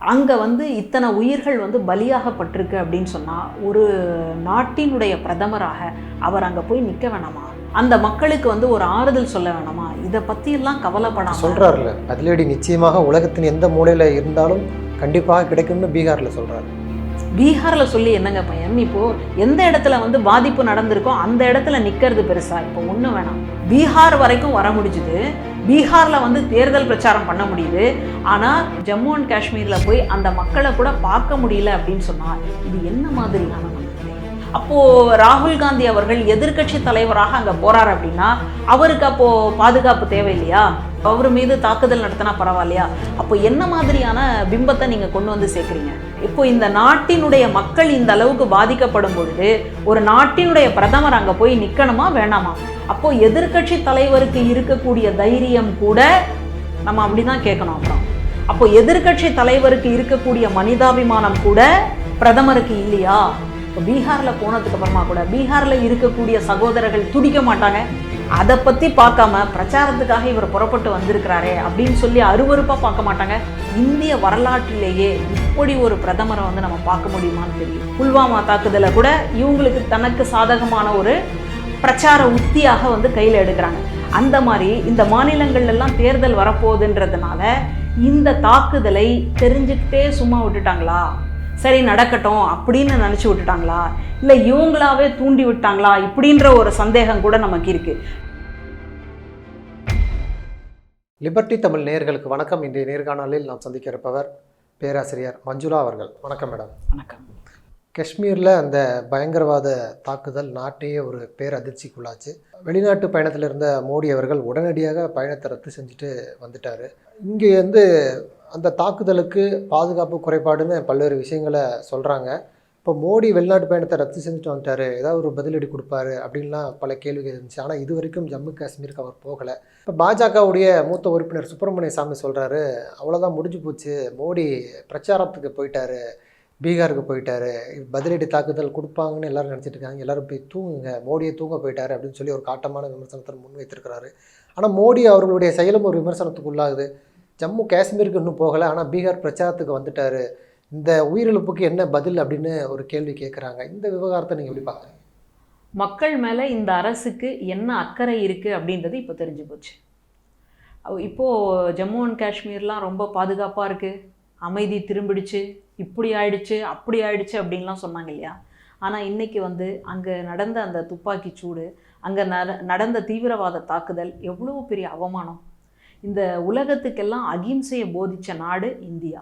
அங்கே வந்து இத்தனை உயிர்கள் வந்து பலியாகப்பட்டிருக்கு அப்படின்னு சொன்னால் ஒரு நாட்டினுடைய பிரதமராக அவர் அங்கே போய் நிற்க வேணாமா? அந்த மக்களுக்கு வந்து ஒரு ஆறுதல் சொல்ல வேணாமா? இதை பற்றியெல்லாம் கவலைப்படாமல் சொல்கிறாருல்ல பதிலடி நிச்சயமாக உலகத்தின் எந்த மூலையில் இருந்தாலும் கண்டிப்பாக கிடைக்கும்னு பீகாரில் சொல்கிறாரு பீகாரில் சொல்லி என்னங்க பையன்? இப்போது எந்த இடத்துல வந்து பாதிப்பு நடந்திருக்கோ அந்த இடத்துல நிற்கிறது பெருசா. இப்போ ஒன்றும் வேணாம். பீகார் வரைக்கும் வர முடிஞ்சுது. பீகாரில் வந்து தேர்தல் பிரச்சாரம் பண்ண முடியுது. ஆனால் ஜம்மு அண்ட் காஷ்மீரில் போய் அந்த மக்களை கூட பார்க்க முடியல அப்படின்னு சொன்னால் இது என்ன மாதிரியான அப்போது ராகுல் காந்தி அவர்கள் எதிர்க்கட்சி தலைவராக அங்கே போகிறார் அப்படின்னா அவருக்கு அப்போது பாதுகாப்பு தேவை இல்லையா அவர் மீது தாக்குதல் நடத்தினா பரவாயில்லையா? அப்போ என்ன மாதிரியான பிம்பத்தை நீங்கள் கொண்டு வந்து சேர்க்குறீங்க? இப்போ இந்த நாட்டினுடைய மக்கள் இந்த அளவுக்கு பாதிக்கப்படும் பொழுது ஒரு நாட்டினுடைய பிரதமர் அங்கே போய் நிற்கணுமா வேணாமா? அப்போ எதிர்க்கட்சி தலைவருக்கு இருக்கக்கூடிய தைரியம் கூட நம்ம அப்படிதான் கேட்கணும் அப்புறம். அப்போ எதிர்க்கட்சி தலைவருக்கு இருக்கக்கூடிய மனிதாபிமானம் கூட பிரதமருக்கு இல்லையா? இப்போ பீகாரில் போனதுக்கு அப்புறமா கூட பீகாரில் இருக்கக்கூடிய சகோதரர்கள் துடிக்க மாட்டாங்க. அதை பற்றி பார்க்காம பிரச்சாரத்துக்காக இவர் புறப்பட்டு வந்திருக்கிறாரே அப்படின்னு சொல்லி அருவருப்பாக பார்க்க மாட்டாங்க. இந்திய வரலாற்றிலேயே இப்படி ஒரு பிரதமரை வந்து நம்ம பார்க்க முடியுமான்னு தெரியும். புல்வாமா தாக்குதலை கூட இவங்களுக்கு தனக்கு சாதகமான ஒரு பிரச்சார உத்தியாக வந்து கையில் எடுக்கிறாங்க. அந்த மாதிரி இந்த மாநிலங்கள்லாம் தேர்தல் வரப்போகுதுன்றதுனால இந்த தாக்குதலை தெரிஞ்சுக்கிட்டே சும்மா விட்டுட்டாங்களா? சரி நடக்கட்டும் அப்படின்னு நினச்சி விட்டுட்டாங்களா? இல்லை இவங்களாவே தூண்டி விட்டாங்களா? இப்படின்ற ஒரு சந்தேகம் கூட நமக்கு இருக்கு. லிபர்டி தமிழ் நேயர்களுக்கு வணக்கம். இன்றைய நேர்காணலில் நாம் சந்திக்க இருப்பவர் பேராசிரியர் மஞ்சுளா அவர்கள். வணக்கம் மேடம். வணக்கம். காஷ்மீரில் அந்த பயங்கரவாத தாக்குதல் நாட்டையே ஒரு பேரதிர்ச்சிக்குள்ளாச்சு. வெளிநாட்டு பயணத்தில் இருந்த மோடி அவர்கள் உடனடியாக பயணத்தை ரத்து செஞ்சுட்டு வந்துட்டார். இங்கே வந்து அந்த தாக்குதலுக்கு பாதுகாப்பு குறைபாடுன்னு பல்வேறு விஷயங்களை சொல்கிறாங்க இப்போ மோடி வெளிநாட்டு பயணத்தை ரத்து செஞ்சுட்டு வந்துட்டாரு. ஏதாவது ஒரு பதிலடி கொடுப்பாரு அப்படின்லாம் பல கேள்விகள் இருந்துச்சு. ஆனால் இது வரைக்கும் ஜம்மு காஷ்மீருக்கு அவர் போகலை. இப்போ பாஜகவுடைய மூத்த உறுப்பினர் சுப்பிரமணிய சாமி சொல்கிறாரு அவ்வளோதான் முடிஞ்சு போச்சு. மோடி பிரச்சாரத்துக்கு போயிட்டாரு. பீகாருக்கு போயிட்டாரு. பதிலடி தாக்குதல் கொடுப்பாங்கன்னு எல்லாரும் நினச்சிட்டு இருக்காங்க. எல்லாரும் போய் தூங்குங்க. மோடியை தூங்க போயிட்டாரு அப்படின்னு சொல்லி ஒரு காட்டமான விமர்சனத்தை முன்வைத்திருக்கிறாரு. ஆனால் மோடி அவர்களுடைய செயலும் ஒரு விமர்சனத்துக்கு உள்ளாகுது. ஜம்மு காஷ்மீருக்கு இன்னும் போகலை ஆனால் பீகார் பிரச்சாரத்துக்கு வந்துட்டாரு. இந்த உயிரிழப்புக்கு என்ன பதில் அப்படின்னு ஒரு கேள்வி கேட்குறாங்க இந்த விவகாரத்தை நீங்கள் எப்படி பார்க்குறீங்க மக்கள் மேலே இந்த அரசுக்கு என்ன அக்கறை இருக்குது அப்படின்றது இப்போ தெரிஞ்சு போச்சு. இப்போது ஜம்மு அண்ட் காஷ்மீர்லாம் ரொம்ப பாதுகாப்பாக இருக்குது அமைதி திரும்பிடுச்சு. இப்படி ஆயிடுச்சு அப்படி ஆயிடுச்சு அப்படின்லாம் சொன்னாங்க இல்லையா? ஆனால் இன்றைக்கி வந்து அங்கே நடந்த அந்த துப்பாக்கி சூடு அங்கே நட நடந்த தீவிரவாத தாக்குதல் எவ்வளோ பெரிய அவமானம். இந்த உலகத்துக்கெல்லாம் அகிம்சையை போதிச்ச நாடு இந்தியா.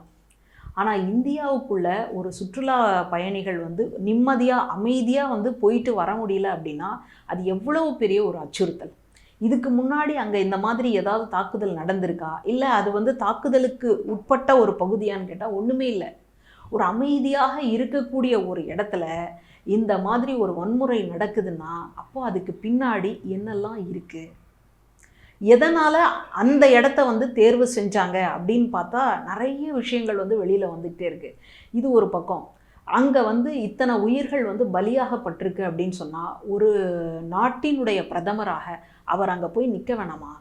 ஆனால் இந்தியாவுக்குள்ள ஒரு சுற்றுலா பயணிகள் வந்து நிம்மதியாக அமைதியாக வந்து போயிட்டு வர முடியல அப்படின்னா அது எவ்வளவு பெரிய ஒரு அச்சுறுத்தல். இதுக்கு முன்னாடி அங்கே இந்த மாதிரி ஏதாவது தாக்குதல் நடந்திருக்கா? இல்லை அது வந்து தாக்குதலுக்கு உட்பட்ட ஒரு பகுதியான்னு கேட்டால் ஒன்றுமே இல்லை. ஒரு அமைதியாக இருக்கக்கூடிய ஒரு இடத்துல இந்த மாதிரி ஒரு வன்முறை நடக்குதுன்னா அப்போ அதுக்கு பின்னாடி என்னெல்லாம் இருக்குது எதனால் அந்த இடத்த வந்து தேர்வு செஞ்சாங்க அப்படின்னு பார்த்தா நிறைய விஷயங்கள் வந்து வெளியில் வந்துகிட்டே இருக்குது இது ஒரு பக்கம். அங்கே வந்து இத்தனை உயிர்கள் வந்து பலியாகப்பட்டிருக்கு அப்படின்னு சொன்னால் ஒரு நாட்டினுடைய பிரதமராக அவர் அங்கே போய் நிற்க வேணாமா?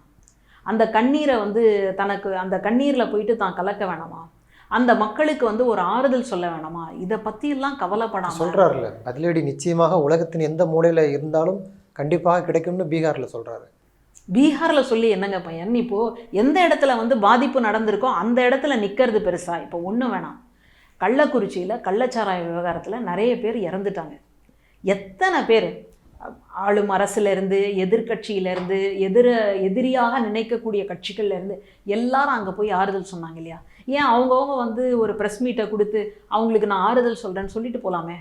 அந்த கண்ணீரை வந்து தனக்கு அந்த கண்ணீரில் போயிட்டு தான் கலக்க வேணாமா? அந்த மக்களுக்கு வந்து ஒரு ஆறுதல் சொல்ல வேணாமா? இதை பற்றியெல்லாம் கவலைப்படாமல் சொல்கிறாருல்ல பதிலடி நிச்சயமாக உலகத்தின் எந்த மூலையில் இருந்தாலும் கண்டிப்பாக கிடைக்கும்னு பீகாரில் சொல்கிறாரு பீகாரில் சொல்லி என்னங்க பையன்? இப்போது எந்த இடத்துல வந்து பாதிப்பு நடந்திருக்கோ அந்த இடத்துல நிற்கிறது பெருசாக இப்போ ஒன்றும் வேணாம். கள்ளக்குறிச்சியில் கள்ளச்சாராய விவகாரத்தில் நிறைய பேர் இறந்துட்டாங்க. எத்தனை பேர்? ஆளும் அரசுலேருந்து எதிர்கட்சியிலேருந்து எதிர எதிரியாக நினைக்கக்கூடிய கட்சிகள்லேருந்து எல்லாரும் அங்கே போய் ஆறுதல் சொன்னாங்க இல்லையா? ஏன் அவங்கவுங்க வந்து ஒரு ப்ரெஸ் மீட்டை கொடுத்து அவங்களுக்கு நான் ஆறுதல் சொல்கிறேன்னு சொல்லிட்டு போகலாமே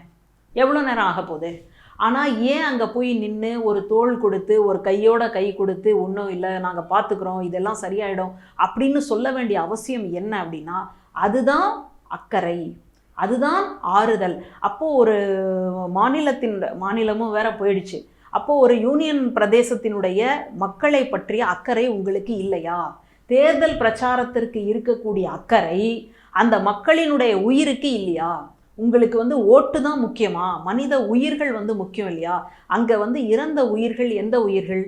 எவ்வளோ நேரம் ஆக போகுது? ஆனால் ஏன் அங்கே போய் நின்று ஒரு தோள் கொடுத்து ஒரு கையோட கை கொடுத்து ஒன்றும் இல்லை நாங்கள் பார்த்துக்குறோம் இதெல்லாம் சரியாயிடும் அப்படின்னு சொல்ல வேண்டிய அவசியம் என்ன அப்படின்னா அதுதான் அக்கறை அதுதான் ஆறுதல். அப்போது ஒரு மாநிலத்தின் மாநிலமும் வேற போயிடுச்சு. அப்போது ஒரு யூனியன் பிரதேசத்தினுடைய மக்களை பற்றிய அக்கறை உங்களுக்கு இல்லையா? தேர்தல் பிரச்சாரத்திற்கு இருக்கக்கூடிய அக்கறை அந்த மக்களினுடைய உயிருக்கு இல்லையா? உங்களுக்கு வந்து ஓட்டு தான் முக்கியமா? மனித உயிர்கள் வந்து முக்கியம் இல்லையா? அங்கே வந்து இறந்த உயிர்கள் எந்த உயிர்கள்?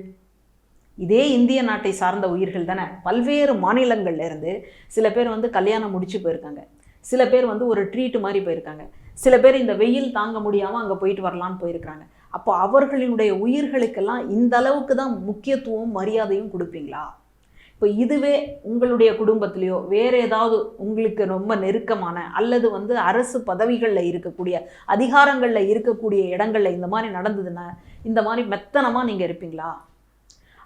இதே இந்திய நாட்டை சார்ந்த உயிர்கள் தானே. பல்வேறு மாநிலங்கள்லேருந்து சில பேர் வந்து கல்யாணம் முடிச்சு போயிருக்காங்க. சில பேர் வந்து ஒரு ட்ரீட் மாதிரி போயிருக்காங்க. சில பேர் இந்த வெயில் தாங்க முடியாமல் அங்கே போயிட்டு வரலான்னு போயிருக்காங்க அப்போ அவர்களினுடைய உயிர்களுக்கெல்லாம் இந்த அளவுக்கு தான் முக்கியத்துவம் மரியாதையும் கொடுப்பீங்களா? இப்போ இதுவே உங்களுடைய குடும்பத்திலையோ வேறு ஏதாவது உங்களுக்கு ரொம்ப நெருக்கமான அல்லது வந்து அரசு பதவிகளில் இருக்கக்கூடிய அதிகாரங்களில் இருக்கக்கூடிய இடங்களில் இந்த மாதிரி நடந்ததுன்னா இந்த மாதிரி மெத்தனமாக நீங்கள் இருப்பீங்களா?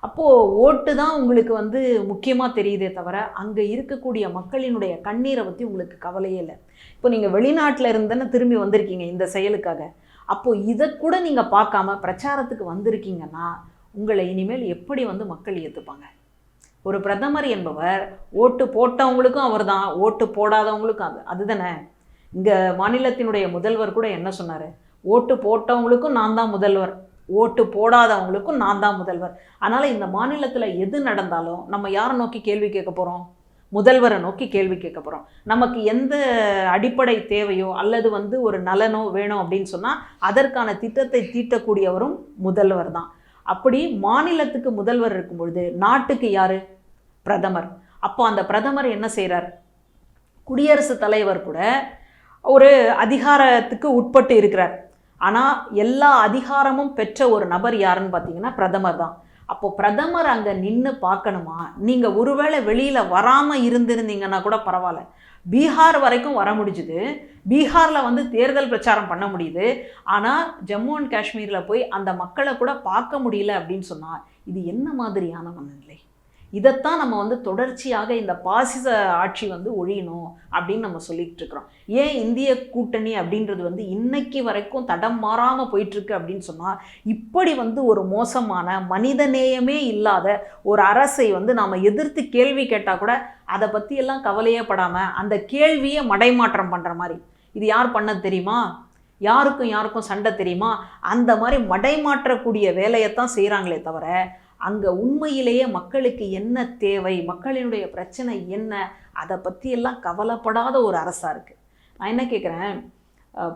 அப்போது ஓட்டு தான் உங்களுக்கு வந்து முக்கியமாக தெரியுதே தவிர அங்கே இருக்கக்கூடிய மக்களினுடைய கண்ணீரை பற்றி உங்களுக்கு கவலையே இல்லை. இப்போ நீங்கள் வெளிநாட்டில் இருந்தேன்னு திரும்பி வந்திருக்கீங்க இந்த செயலுக்காக. அப்போது இதை கூட நீங்கள் பார்க்காம பிரச்சாரத்துக்கு வந்திருக்கீங்கன்னா உங்களை இனிமேல் எப்படி வந்து மக்கள் ஏற்றுப்பாங்க ஒரு பிரதமர் என்பவர் ஓட்டு போட்டவங்களுக்கும் அவர் தான் ஓட்டு போடாதவங்களுக்கும் அது அதுதானே? இங்கே மாநிலத்தினுடைய முதல்வர் கூட என்ன சொன்னார்? ஓட்டு போட்டவங்களுக்கும் நான் தான் முதல்வர். ஓட்டு போடாதவங்களுக்கும் நான் தான் முதல்வர். அதனால் இந்த மாநிலத்தில் எது நடந்தாலும் நம்ம யாரை நோக்கி கேள்வி கேட்க போகிறோம் முதல்வரை நோக்கி கேள்வி கேட்க போகிறோம் நமக்கு எந்த அடிப்படை தேவையோ அல்லது வந்து ஒரு நலனோ வேணும் அப்படின்னு சொன்னால் அதற்கான திட்டத்தை தீட்டக்கூடியவரும் முதல்வர் தான். அப்படி மாநிலத்துக்கு முதல்வர் இருக்கும் பொழுது நாட்டுக்கு யார்? பிரதமர். அப்போ அந்த பிரதமர் என்ன செய்கிறார் குடியரசுத் தலைவர் கூட ஒரு அதிகாரத்துக்கு உட்பட்டு இருக்கிறார். ஆனால் எல்லா அதிகாரமும் பெற்ற ஒரு நபர் யாருன்னு பார்த்தீங்கன்னா பிரதமர் தான். அப்போ பிரதமர் அங்கே நின்று பார்க்கணுமா? நீங்கள் ஒருவேளை வெளியில் வராமல் இருந்திருந்தீங்கன்னா கூட பரவாயில்ல. பீகார் வரைக்கும் வர முடிஞ்சுது. பீகாரில் வந்து தேர்தல் பிரச்சாரம் பண்ண முடியுது. ஆனால் ஜம்மு அண்ட் காஷ்மீரில் போய் அந்த மக்களை கூட பார்க்க முடியல அப்படின்னு சொன்னால் இது என்ன மாதிரியான மனநிலை? இதைத்தான் நம்ம வந்து தொடர்ச்சியாக இந்த பாசிச ஆட்சி வந்து ஒழியணும் அப்படின்னு நம்ம சொல்லிட்டு இருக்கிறோம். ஏன் இந்திய கூட்டணி அப்படின்றது வந்து இன்னைக்கு வரைக்கும் தடம் மாறாமல் போயிட்டுருக்கு அப்படின்னு சொன்னால் இப்படி வந்து ஒரு மோசமான மனிதநேயமே இல்லாத ஒரு அரசை வந்து நாம் எதிர்த்து கேள்வி கேட்டால் கூட அதை பற்றியெல்லாம் கவலையே படாமல் அந்த கேள்வியை மடைமாற்றம் பண்ணுற மாதிரி. இது யார் பண்ண தெரியுமா? யாருக்கும் யாருக்கும் சண்டை தெரியுமா? அந்த மாதிரி மடைமாற்றக்கூடிய வேலையைத்தான் செய்கிறாங்களே தவிர அங்கே உண்மையிலேயே மக்களுக்கு என்ன தேவை மக்களினுடைய பிரச்சனை என்ன அதை பற்றியெல்லாம் கவலைப்படாத ஒரு அரசாக இருக்குது நான் என்ன கேட்குறேன்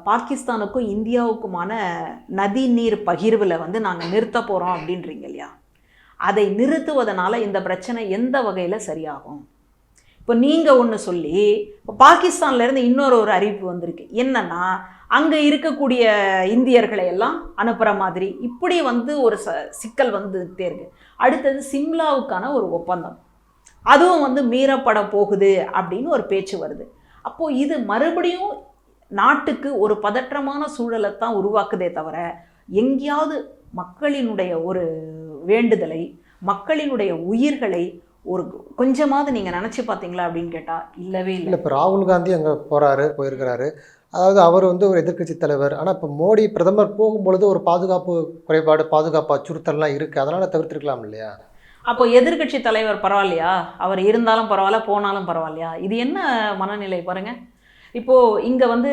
பாகிஸ்தானுக்கும் இந்தியாவுக்குமான நதி நீர் பகிர்வில் வந்து நாங்கள் நிறுத்த போகிறோம் அப்படின்றீங்க இல்லையா? அதை நிறுத்துவதனால இந்த பிரச்சனை எந்த வகையில் சரியாகும்? இப்போ நீங்கள் ஒன்று சொல்லி இப்போ பாகிஸ்தான்லேருந்து இன்னொரு ஒரு அறிவிப்பு வந்திருக்கு. என்னென்னா அங்கே இருக்கக்கூடிய இந்தியர்களை எல்லாம் அனுப்புகிற மாதிரி இப்படி வந்து ஒரு ச சிக்கல் வந்துகிட்டே இருக்கு. அடுத்தது சிம்லாவுக்கான ஒரு ஒப்பந்தம். அதுவும் வந்து மீறப்பட போகுது அப்படின்னு ஒரு பேச்சு வருது. அப்போது இது மறுபடியும் நாட்டுக்கு ஒரு பதற்றமான சூழலை தான் உருவாக்குதே தவிர எங்கேயாவது மக்களினுடைய ஒரு வேண்டுதலை மக்களினுடைய உயிர்களை ஒரு கொஞ்சமாவது நீங்கள் நினச்சி பார்த்தீங்களா அப்படின்னு கேட்டால் இல்லவே இல்லை. இல்லை இப்போ ராகுல் காந்தி அங்கே போகிறாரு போயிருக்கிறாரு. அதாவது அவர் வந்து ஒரு எதிர்க்கட்சி தலைவர். ஆனால் இப்போ மோடி பிரதமர் போகும்பொழுது ஒரு பாதுகாப்பு குறைபாடு பாதுகாப்பு அச்சுறுத்தல்லாம் இருக்குது அதனால் தவிர்த்திருக்கலாம் இல்லையா? அப்போ எதிர்க்கட்சி தலைவர் பரவாயில்லையா? அவர் இருந்தாலும் பரவாயில்ல போனாலும் பரவாயில்லையா? இது என்ன மனநிலை பாருங்க. இப்போது இங்கே வந்து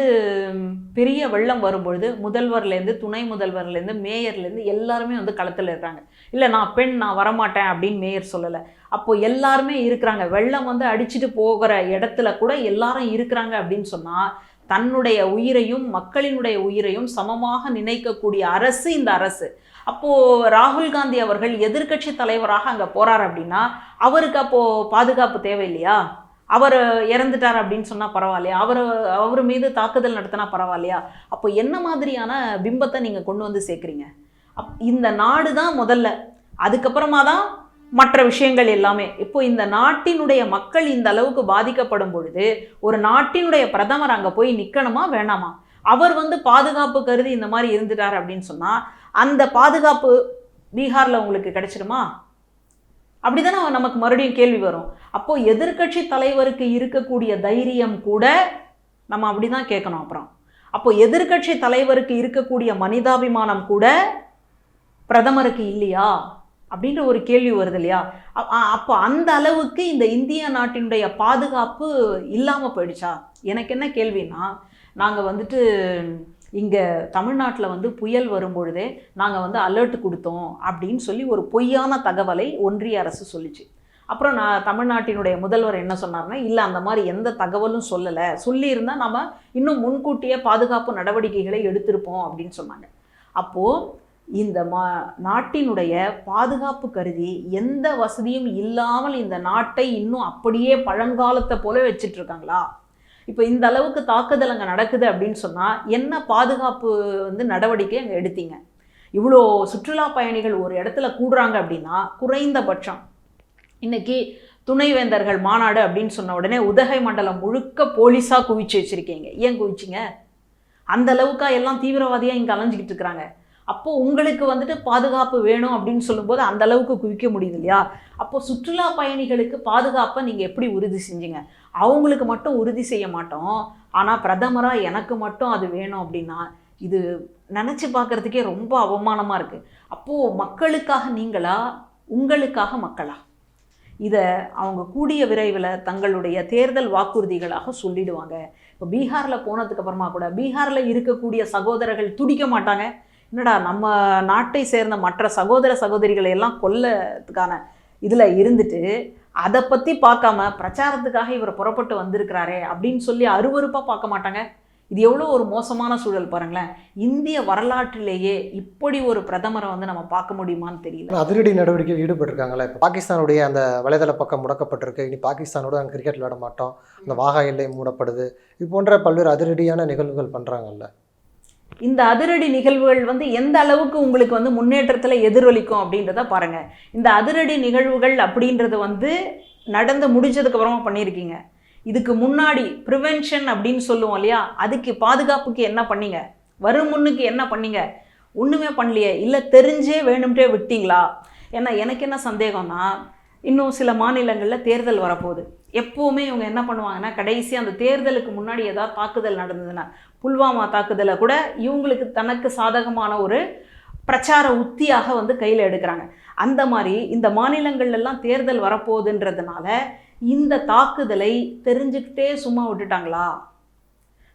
பெரிய வெள்ளம் வரும்பொழுது முதல்வர்லேருந்து துணை முதல்வர்லேருந்து மேயர்லேருந்து எல்லாருமே வந்து களத்தில் இருக்காங்க. இல்லை நான் பெண் நான் வரமாட்டேன் அப்படின்னு மேயர் சொல்லலை. அப்போது எல்லாருமே இருக்கிறாங்க. வெள்ளம் வந்து அடிச்சுட்டு போகிற இடத்துல கூட எல்லாரும் இருக்கிறாங்க அப்படின்னு சொன்னால் தன்னுடைய உயிரையும் மக்களினுடைய உயிரையும் சமமாக நினைக்கக்கூடிய அரசு இந்த அரசு. அப்போது ராகுல் காந்தி அவர்கள் எதிர்க்கட்சி தலைவராக அங்கே போகிறார் அப்படின்னா அவருக்கு அப்போது பாதுகாப்பு தேவையில்லையா? அவர் இறந்துட்டார் அப்படின்னு சொன்னால் பரவாயில்லையா? அவர் அவர் மீது தாக்குதல் நடத்தினா பரவாயில்லையா? அப்போ என்ன மாதிரியான பிம்பத்தை நீங்கள் கொண்டு வந்து சேர்க்குறீங்க? அப் இந்த நாடு தான் முதல்ல. அதுக்கப்புறமா தான் மற்ற விஷயங்கள் எல்லாமே. இப்போ இந்த நாட்டினுடைய மக்கள் இந்த அளவுக்கு பாதிக்கப்படும் பொழுது ஒரு நாட்டினுடைய பிரதமர் அங்கே போய் நிற்கணுமா வேணாமா? அவர் வந்து பாதுகாப்பு கருதி இந்த மாதிரி இருந்துட்டார் அப்படின்னு சொன்னால் அந்த பாதுகாப்பு பீகாரில் உங்களுக்கு கிடைச்சிடுமா? அப்படிதானே நமக்கு மறுபடியும் கேள்வி வரும். அப்போ எதிர்க்கட்சி தலைவருக்கு இருக்கக்கூடிய தைரியம் கூட நம்ம அப்படிதான் கேட்கணும் அப்புறம். அப்போ எதிர்க்கட்சி தலைவருக்கு இருக்கக்கூடிய மனிதாபிமானம் கூட பிரதமருக்கு இல்லையா? அப்படின்ற ஒரு கேள்வி வருது இல்லையா? அப்போ அந்த அளவுக்கு இந்த இந்திய நாட்டினுடைய பாதுகாப்பு இல்லாமல் போயிடுச்சா? எனக்கு என்ன கேள்வின்னா நாங்கள் வந்துட்டு இங்கே தமிழ்நாட்டில் வந்து புயல் வரும்பொழுதே நாங்கள் வந்து அலர்ட் கொடுத்தோம் அப்படின்னு சொல்லி ஒரு பொய்யான தகவலை ஒன்றிய அரசு சொல்லிச்சு. அப்புறம் நான் தமிழ்நாட்டினுடைய முதல்வர் என்ன சொன்னார்னா இல்லை அந்த மாதிரி எந்த தகவலும் சொல்லலை. சொல்லியிருந்தால் நம்ம இன்னும் முன்கூட்டியே பாதுகாப்பு நடவடிக்கைகளை எடுத்திருப்போம் அப்படின்னு சொன்னாங்க. அப்போது இந்த மா நாட்டினுடைய பாதுகாப்பு கருதி எந்த வசதியும் இல்லாமல் இந்த நாட்டை இன்னும் அப்படியே பழங்காலத்தை போல வச்சிட்டு இருக்காங்களா இப்போ இந்த அளவுக்கு தாக்குதல் அங்கே நடக்குது அப்படின்னு சொன்னால் என்ன பாதுகாப்பு வந்து நடவடிக்கை அங்கே எடுத்தீங்க? இவ்வளோ சுற்றுலா பயணிகள் ஒரு இடத்துல கூடுறாங்க அப்படின்னா குறைந்தபட்சம் இன்னைக்கு துணைவேந்தர்கள் மாநாடு அப்படின்னு சொன்ன உடனே உதகை மண்டலம் முழுக்க போலீஸாக குவிச்சு வச்சுருக்கீங்க. ஏன் குவிச்சிங்க? அந்த அளவுக்கா எல்லாம் தீவிரவாதியாக இங்கே அலைஞ்சிக்கிட்டு இருக்கிறாங்க. அப்போது உங்களுக்கு வந்துட்டு பாதுகாப்பு வேணும் அப்படின்னு சொல்லும்போது அந்த அளவுக்கு குவிக்க முடியுது இல்லையா? அப்போ சுற்றுலா பயணிகளுக்கு பாதுகாப்பை நீங்கள் எப்படி உறுதி செஞ்சீங்க? அவங்களுக்கு மட்டும் உறுதி செய்ய மாட்டோம். ஆனால் பிரதமராக எனக்கு மட்டும் அது வேணும் அப்படின்னா இது நினச்சி பார்க்குறதுக்கே ரொம்ப அவமானமாக இருக்குது அப்போது மக்களுக்காக நீங்களா? உங்களுக்காக மக்களா? இதை அவங்க கூடிய விரைவில் தங்களுடைய தேர்தல் வாக்குறுதிகளாக சொல்லிடுவாங்க. இப்போ பீகாரில் போனதுக்கு அப்புறமா கூட பீகாரில் இருக்கக்கூடிய சகோதரர்கள் துடிக்க மாட்டாங்க. என்னடா நம்ம நாட்டை சேர்ந்த மற்ற சகோதர சகோதரிகளை எல்லாம் கொல்லத்துக்கான இதில் இருந்துட்டு அதை பற்றி பார்க்காம பிரச்சாரத்துக்காக இவர் புறப்பட்டு வந்திருக்கிறாரே அப்படின்னு சொல்லி அருவருப்பாக பார்க்க மாட்டாங்க. இது எவ்வளோ ஒரு மோசமான சூழல் பாருங்களேன். இந்திய வரலாற்றிலேயே இப்படி ஒரு பிரதமரை வந்து நம்ம பார்க்க முடியுமான்னு தெரியல. அதிரடி நடவடிக்கையில் ஈடுபட்டிருக்காங்களே இப்போ பாகிஸ்தானுடைய அந்த வலைதள பக்கம் முடக்கப்பட்டிருக்கு. இனி பாகிஸ்தானோட நாங்கள் கிரிக்கெட் விளையாட மாட்டோம். அந்த வாகா எல்லை மூடப்படுது. இது போன்ற பல்வேறு அதிரடியான நிகழ்வுகள் பண்ணுறாங்கல்ல இந்த அதிரடி நிகழ்வுகள் வந்து எந்த அளவுக்கு உங்களுக்கு வந்து முன்னேற்றத்தில் எதிரொலிக்கும் அப்படின்றத பாருங்கள் இந்த அதிரடி நிகழ்வுகள் அப்படின்றது வந்து நடந்து முடிஞ்சதுக்கப்புறமா பண்ணியிருக்கீங்க இதுக்கு முன்னாடி ப்ரிவென்ஷன் அப்படின்னு சொல்லுவோம் இல்லையா? அதுக்கு பாதுகாப்புக்கு என்ன பண்ணீங்க? வரும் முன்னுக்கு என்ன பண்ணீங்க? ஒன்றுமே பண்ணலையே. இல்லை தெரிஞ்சே வேணும்ட்டே விட்டீங்களா? ஏன்னா எனக்கு என்ன சந்தேகம்னா இன்னும் சில மாநிலங்களில் தேர்தல் வரப்போகுது. எப்போவுமே இவங்க என்ன பண்ணுவாங்கன்னா கடைசி அந்த தேர்தலுக்கு முன்னாடி ஏதாவது தாக்குதல் நடந்ததுன்னா புல்வாமா தாக்குதலை கூட இவங்களுக்கு தனக்கு சாதகமான ஒரு பிரச்சார உத்தியாக வந்து கையில் எடுக்கிறாங்க. அந்த மாதிரி இந்த மாநிலங்கள்லாம் தேர்தல் வரப்போகுதுன்றதுனால இந்த தாக்குதலை தெரிஞ்சுக்கிட்டே சும்மா விட்டுட்டாங்களா?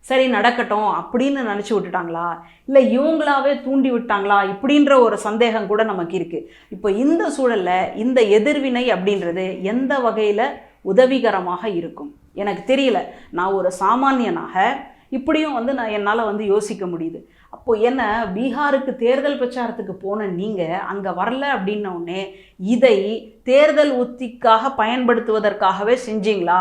சரி நடக்கட்டும் அப்படின்னு நினச்சி விட்டுட்டாங்களா? இல்லை இவங்களாவே தூண்டி விட்டாங்களா? இப்படின்ற ஒரு சந்தேகம் கூட நமக்கு இருக்குது இப்போ இந்த சூழலில் இந்த எதிர்வினை அப்படின்றது எந்த வகையில் உதவிகரமாக இருக்கும்? எனக்கு தெரியல. நான் ஒரு சாமானியனாக இப்படியும் வந்து நான் என்னால் வந்து யோசிக்க முடியுது. அப்போது என்ன பீகாருக்கு தேர்தல் பிரச்சாரத்துக்கு போன நீங்கள் அங்கே வரல அப்படின்ன உடனே இதை தேர்தல் உத்திக்காக பயன்படுத்துவதற்காகவே செஞ்சீங்களா?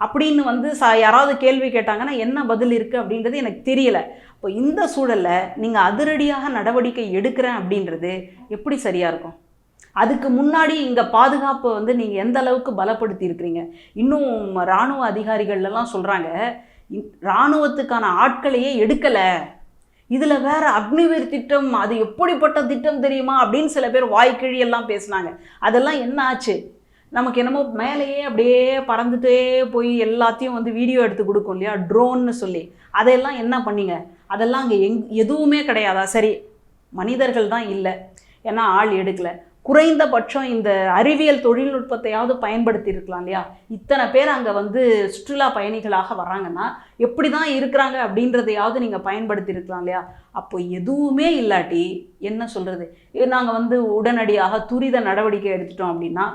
அப்படின்னு வந்து சா யாராவது கேள்வி கேட்டாங்கன்னா என்ன பதில் இருக்குது அப்படின்றது எனக்கு தெரியல. இப்போ இந்த சூழலில் நீங்கள் அதிரடியாக நடவடிக்கை எடுக்கிறேன் அப்படின்றது எப்படி சரியாக இருக்கும்? அதுக்கு முன்னாடி இங்கே பாதுகாப்பை வந்து நீங்கள் எந்த அளவுக்கு பலப்படுத்தி இருக்கிறீங்க இன்னும் இராணுவ அதிகாரிகள்லாம் சொல்கிறாங்க இராணுவத்துக்கான ஆட்களையே எடுக்கலை. இதில் வேற அக்னிவீர் திட்டம் அது எப்படிப்பட்ட திட்டம் தெரியுமா? அப்படின்னு சில பேர் வாய்க்கிழியெல்லாம் பேசினாங்க பேசுனாங்க. அதெல்லாம் என்ன ஆச்சு? நமக்கு என்னமோ மேலேயே அப்படியே பறந்துட்டே போய் எல்லாத்தையும் வந்து வீடியோ எடுத்து கொடுக்கும் இல்லையா? ட்ரோன்னு சொல்லி. அதையெல்லாம் என்ன பண்ணீங்க? அதெல்லாம் அங்கே எங் எதுவுமே கிடையாதா? சரி மனிதர்கள் தான் இல்லை. ஏன்னா ஆள் எடுக்கலை. குறைந்தபட்சம் இந்த அறிவியல் தொழில்நுட்பத்தையாவது பயன்படுத்தி இருக்கலாம் இல்லையா? இத்தனை பேர் அங்கே வந்து சுற்றுலா பயணிகளாக வராங்கன்னா எப்படி தான் இருக்கிறாங்க அப்படின்றதையாவது நீங்கள் பயன்படுத்தி இருக்கலாம் இல்லையா? அப்போ எதுவுமே இல்லாட்டி என்ன சொல்கிறது நாங்கள் வந்து உடனடியாக துரித நடவடிக்கை எடுத்துட்டோம் அப்படின்னா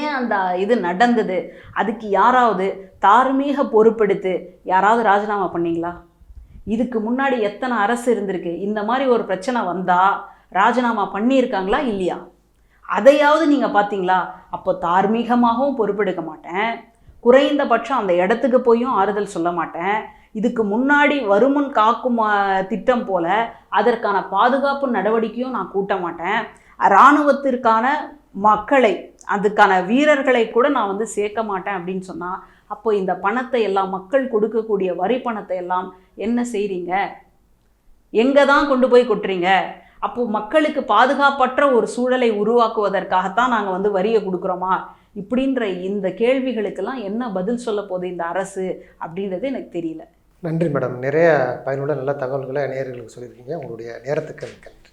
ஏன் அந்த இது நடந்தது? அதுக்கு யாராவது தார்மீக பொறுப்பெடுத்து யாராவது ராஜினாமா பண்ணீங்களா? இதுக்கு முன்னாடி எத்தனை அரசு இருந்திருக்கு? இந்த மாதிரி ஒரு பிரச்சனை வந்தால் ராஜினாமா பண்ணியிருக்காங்களா இல்லையா? அதையாவது நீங்கள் பார்த்தீங்களா? அப்போ தார்மீகமாகவும் பொறுப்பெடுக்க மாட்டேன். குறைந்தபட்சம் அந்த இடத்துக்கு போயும் ஆறுதல் சொல்ல மாட்டேன். இதுக்கு முன்னாடி வருமுன் காக்கும் திட்டம் போல அதற்கான பாதுகாப்பு நடவடிக்கையும் நான் கூட்ட மாட்டேன். இராணுவத்திற்கான மக்களை அதுக்கான வீரர்களை கூட நான் வந்து சேர்க்க மாட்டேன் அப்படின்னு சொன்னால் அப்போ இந்த பணத்தை எல்லாம் மக்கள் கொடுக்கக்கூடிய வரி பணத்தை எல்லாம் என்ன செய்கிறீங்க எங்கே தான் கொண்டு போய் கொட்டுறீங்க? அப்போது மக்களுக்கு பாதுகாப்பற்ற ஒரு சூழலை உருவாக்குவதற்காகத்தான் நாங்கள் வந்து வரியை கொடுக்குறோமா? இப்படின்ற இந்த கேள்விகளுக்கெல்லாம் என்ன பதில் சொல்ல போகுது இந்த அரசு அப்படின்றது எனக்கு தெரியல. நன்றி மேடம். நிறைய பயனுள்ள நல்ல தகவல்களை நேயர்களுக்கு சொல்லியிருக்கீங்க. உங்களுடைய நேரத்துக்கு மிக்க நன்றி.